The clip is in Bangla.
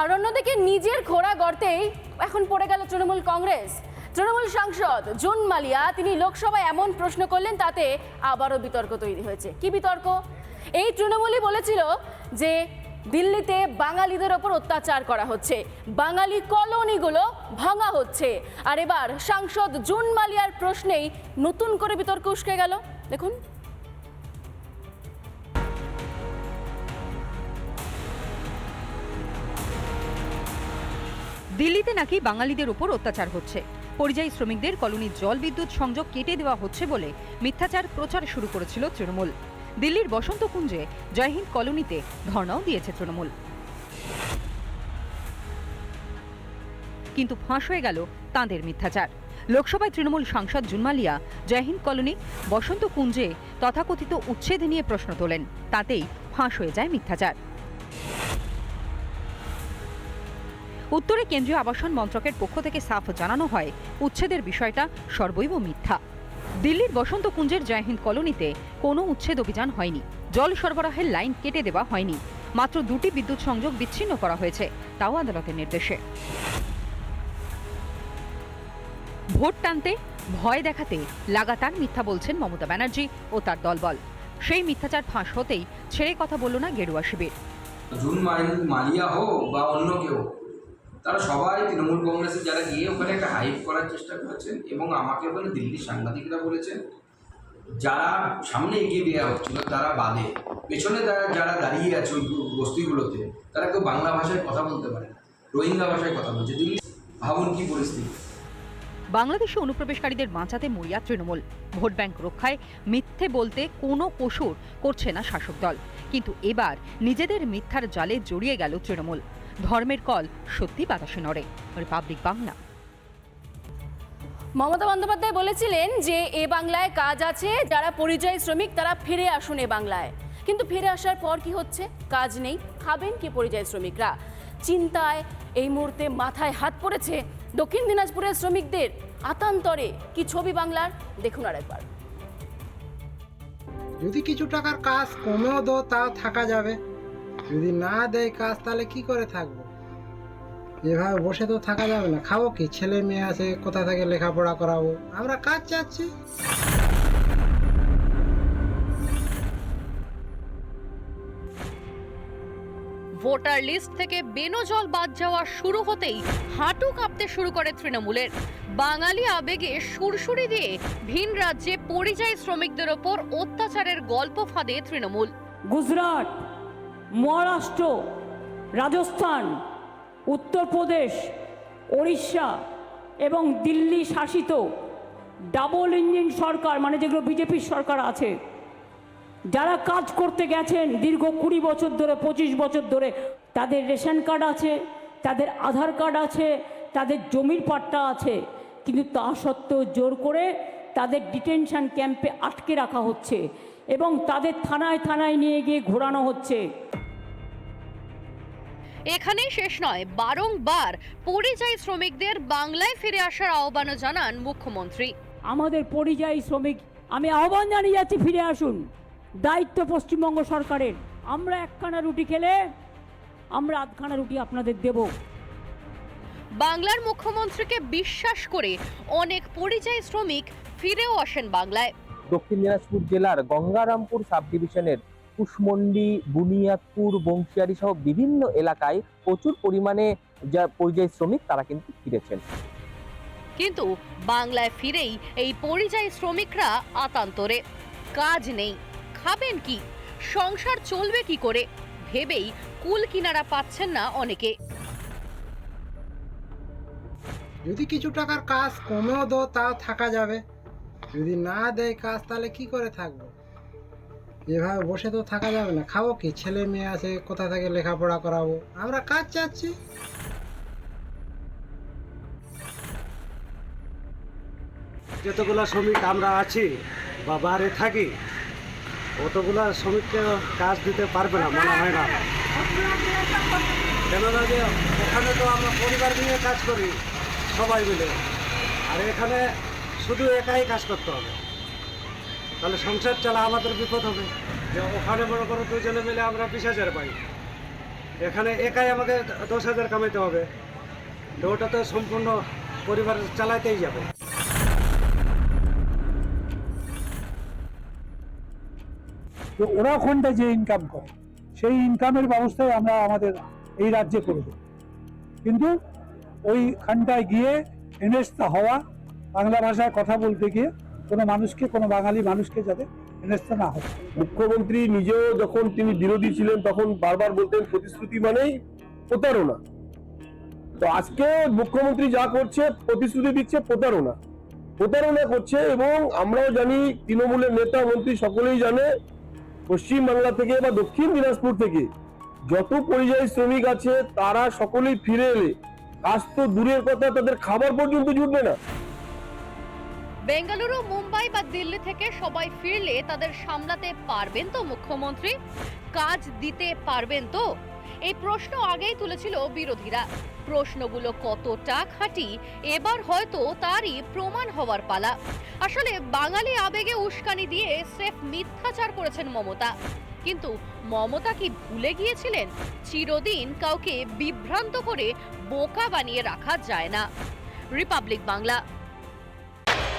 আর অন্যদিকে নিজের খোড়া গর্তেই এখন পড়ে গেল তৃণমূল কংগ্রেস। তৃণমূল সাংসদ জুন মালিয়া তিনি লোকসভায় এমন প্রশ্ন করলেন তাতে আবারও বিতর্ক তৈরি হয়েছে। কি বিতর্ক? এই তৃণমূলই বলেছিল যে দিল্লিতে বাঙালিদের ওপর অত্যাচার করা হচ্ছে। বাঙালি কলোনিগুলো ভাঙা হচ্ছে। আর এবার সাংসদ জুন মালিয়ার প্রশ্নেই নতুন করে বিতর্ক উস্কে গেল। দেখুন। দিল্লিতে নাকি বাঙালিদের উপর অত্যাচার হচ্ছে। পরিযায়ী শ্রমিকদের কলোনির জল বিদ্যুৎ সংযোগ কেটে দেওয়া হচ্ছে বলে মিথ্যাচার প্রচার শুরু করেছিল তৃণমূল। দিল্লির বসন্তকুঞ্জে জয়হিন্দ কলোনিতে ধর্ণাও দিয়েছে তৃণমূল। কিন্তু ফাঁস হয়ে গেল তাঁদের মিথ্যাচার। লোকসভায় তৃণমূল সাংসদ জুনমালিয়া জয়হিন্দ কলোনি বসন্ত কুঞ্জে তথাকথিত উচ্ছেদ নিয়ে প্রশ্ন তোলেন। তাতেই ফাঁস হয়ে যায় মিথ্যাচার। উত্তরে কেন্দ্রীয় আবাসন মন্ত্রকের পক্ষ থেকে সাফ জানানো হয়, উচ্ছেদের বিষয়টা সর্বৈব মিথ্যা। দিল্লির বসন্ত কুঞ্জের জয়হিন্দ কলোনিতে কোনো উচ্ছেদ অভিযান হয়নি। জল সরবরাহের লাইন কেটে দেওয়া হয়নি। মাত্র দুটি বিদ্যুৎ সংযোগ বিচ্ছিন্ন করা হয়েছে, তাও আদালতের নির্দেশে। ভোট টানতে, ভয় দেখাতে লাগাতার মিথ্যা বলছেন মমতা ব্যানার্জি ও তার দলবল। সেই মিথ্যাচার ফাঁস হতেই ছেড়ে কথা বলল না গেরুয়া শিবির। জুন মাল- মালিয়া হোক বা অন্য কেউ তারা সবাই তৃণমূল কংগ্রেসে যারা গিয়ে ওখানে একটা হাইপ করার চেষ্টা করেছেন এবং আমাকে ওখানে দিল্লির সাংবাদিকরা বলেছেন, যারা সামনে এগিয়ে দেওয়া হচ্ছিল, তারা বাদে। পেছনে যারা যারা দাঁড়িয়ে আছে ওই বস্তিগুলোতে, তারা কেউ বাংলা ভাষায় কথা বলতে পারে রোহিঙ্গা ভাষায় কথা বলছে। দিল্লি, ভাবুন কি পরিস্থিতি? বাংলাদেশে অনুপ্রবেশকারীদের বাঁচাতে মরিয়া তৃণমূল। ভোট ব্যাংক রক্ষায় মিথ্যে বলতে কোনো কসুর করছে না শাসক দল। কিন্তু এবার নিজেদের মিথ্যার জালে জড়িয়ে গেল তৃণমূল। ধর্মের কল সত্যি বাতাসে নড়ে। রিপাবলিক বাংলা। মমতা বন্দ্যোপাধ্যায় বলেছিলেন যে এ বাংলায় কাজ আছে যারা পরিযায়ী শ্রমিক তারা ফিরে আসুন এ বাংলায়। কিন্তু ফিরে আসার পর কি হচ্ছে? কাজ নেই খাবেন কি পরিযায়ী শ্রমিকরা? চিন্তায় এই মুহূর্তে মাথায় হাত পড়েছে দক্ষিণ দিনাজপুরের শ্রমিকদের আতান্তরে। কি ছবি বাংলার? দেখুন আরেকবার যদি কিছু টাকার কাজ কমেও দো তাও থাকা যাবে। যদি না দেয় কাজ তাহলে কি করে থাকব? এভাবে বসে তো থাকা যাবে না। খাব কি? ছেলে মেয়ে আছে কোথা থেকে লেখাপড়া করাবো? আমরা কাজ চাচ্ছি। ভোটার লিস্ট থেকে বেনজল বাদ যাওয়া শুরু হতেই হাঁটু কাঁপতে শুরু করে তৃণমূলের। বাঙালি আবেগে সুরসুরি দিয়ে ভিন রাজ্যে পরিযায়ী শ্রমিকদের ওপর অত্যাচারের গল্প ফাঁদে তৃণমূল। গুজরাট! মহারাষ্ট্র, রাজস্থান, উত্তরপ্রদেশ, ওড়িশা এবং দিল্লি শাসিত ডাবল ইঞ্জিন সরকার মানে যেগুলো বিজেপির সরকার আছে, যারা কাজ করতে গেছেন দীর্ঘ কুড়ি বছর ধরে, পঁচিশ বছর ধরে, তাদের রেশন কার্ড আছে, তাদের আধার কার্ড আছে, তাদের জমির পাট্টা আছে, কিন্তু তা সত্ত্বেও জোর করে তাদের ডিটেনশন ক্যাম্পে আটকে রাখা হচ্ছে। এবং তাদের থানায় থানায় নিয়ে গিয়ে ঘোরানো হচ্ছে। এখানেই শেষ নয় বারংবার পরিযায়ী শ্রমিকদের বাংলায় ফিরে আসার আহ্বানও জানান মুখ্যমন্ত্রী। আমাদের পরিযায়ী শ্রমিক আমি আহ্বান জানিয়ে যাচ্ছি ফিরে আসুন। দায়িত্ব পশ্চিমবঙ্গ সরকারের। আমরা একখানা রুটি খেলে আমরা আধখানা রুটি আপনাদের দেবো। বাংলার মুখ্যমন্ত্রীকে বিশ্বাস করে অনেক পরিযায়ী শ্রমিক ফিরেও আসেন বাংলায়। দক্ষিণ দিনাজপুর জেলার গঙ্গারামপুর সাব ডিভিশনের কুশমন্ডি বুনিয়াদপুর বংশিয়ারি সহ বিভিন্ন এলাকায় প্রচুর পরিমাণে যা পরিযায়ী শ্রমিক তারা কিন্তু ফিরেছেন। কিন্তু বাংলায় ফিরেই এই পরিযায়ী শ্রমিকরা আতান্তরে। কাজ নেই খাবেন কি? সংসার চলবে কি করে? ভেবেই কুল কিনারা পাচ্ছেন না অনেকে। যদি কিছু টাকার কাজ কমেও দো তাও থাকা যাবে। যদি না দেয় কাজ, তাহলে কি করে থাকব? এভাবে বসে তো থাকা যাবে না। খাব কি? ছেলে মেয়ে আছে কোথা থেকে লেখাপড়া করাবো? আমরা কাজ চাচ্ছি। যতগুলো শ্রমিক আমরা আছি বা বাইরে থাকি, অতগুলো শ্রমিককে কাজ দিতে পারবে না, মনে হয় না। কেননা যে ওখানে তো আমরা পরিবার নিয়ে কাজ করি, সবাই মিলে। আর এখানে শুধু একাই কাজ করতে হবে। তাহলে সংসার চালা আমাদের বিপদ হবে। যে ওখানে মনে করো দুজনে মিলে আমরা বিশ হাজার পাই। এখানে একাই আমাকে দশ হাজার কামাইতে হবে। তো ওটা তো সম্পূর্ণ পরিবার চালাতেই যাবে। তো ওরা ওখানটায় যে ইনকাম করে, সেই ইনকামের ব্যবস্থাই আমরা আমাদের এই রাজ্যে করে দেব। কিন্তু ওইখানটায় গিয়ে এনেস্তা হওয়া বাংলা ভাষায় কথা বলতে গিয়ে কোনো মানুষকে, কোনো বাঙালি মানুষকে যাতে এনেস্তা না হয়। মুখ্যমন্ত্রী নিজেও যখন তিনি বিরোধী ছিলেন, তখন বারবার বলতেন, প্রতিশ্রুতি মানেই প্রতারণা। তো আজকে মুখ্যমন্ত্রী যা করছে, প্রতিশ্রুতি দিচ্ছে প্রতারণা। প্রতারণা করছে এবং আমরাও জানি, তৃণমূলের নেতা, মন্ত্রী সকলেই জানে, পশ্চিম বাংলা থেকে বা দক্ষিণ দিনাজপুর থেকে যত পরিযায়ী শ্রমিক আছে, তারা সকলেই ফিরে এলে, কাজ তো দূরের কথা, তাদের খাবার পর্যন্ত জুটবে না। বেঙ্গালুরু, মুম্বাই বা দিল্লি থেকে সবাই ফিরলে তাদের সামলাতে পারবেন তো মুখ্যমন্ত্রী? কাজ দিতে পারবেন তো? এই প্রশ্ন আগেই তুলেছিল বিরোধীরা। প্রশ্নগুলো কতটা খাঁটি, এবার হয়তো তারই প্রমাণ হওয়ার পালা। আসলে বাঙালি আবেগে উস্কানি দিয়ে স্রেফ মিথ্যাচার করেছেন মমতা। কিন্তু মমতা কি ভুলে গিয়েছিলেন? চিরদিন কাউকে বিভ্রান্ত করে বোকা বানিয়ে রাখা যায় না। রিপাবলিক বাংলা